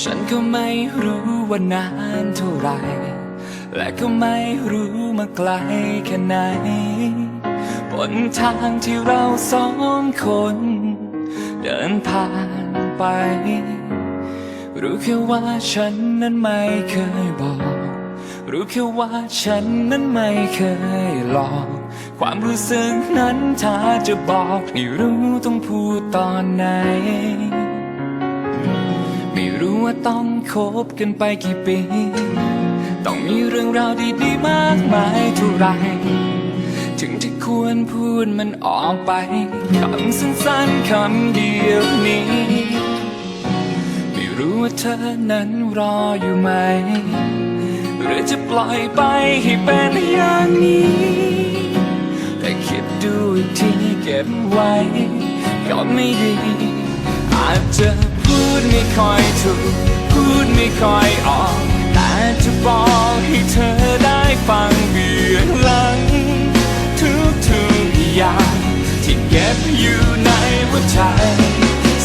ฉันก็ไม่รู้ว่านานเท่าไร และก็ไม่รู้มาไกลแค่ไหนบนทางที่เราสองคน เดินผ่านไป รู้แค่ว่าฉันนั้นไม่เคยบอก รู้แค่ว่าฉันนั้นไม่เคยหลอก ความรู้สึกนั้นถ้าจะบอกไม่รู้ต้องพูดตอนไหน ว่าต้องคบกันไปกี่ปี ต้องมีเรื่องราวดีๆมากมายเท่าไรถึงจะควรพูดมันออกไปคำสั้นๆคำเดียวนี้ ไม่รู้ว่าเธอนั้นรออยู่ไหม หรือจะปล่อยไปให้เป็นอย่างนี้ แต่คิดดูอีกทีเก็บไว้ ก็ไม่ดี คอยถูกพูดไม่คอยออก แต่จะบอกให้เธอได้ฟังเบื้องหลัง ทุกทุกอย่างที่เก็บอยู่ในหัวใจ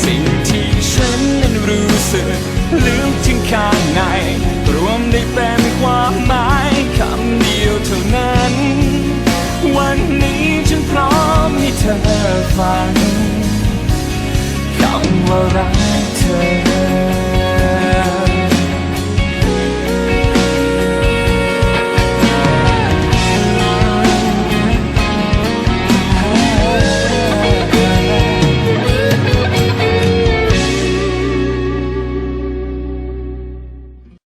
สิ่งที่ฉันนั้นรู้สึกลึกถึงข้างใน รวมได้เป็นความหมายคำเดียวเท่านั้น วันนี้ฉันพร้อมให้เธอฟังคำว่ารัก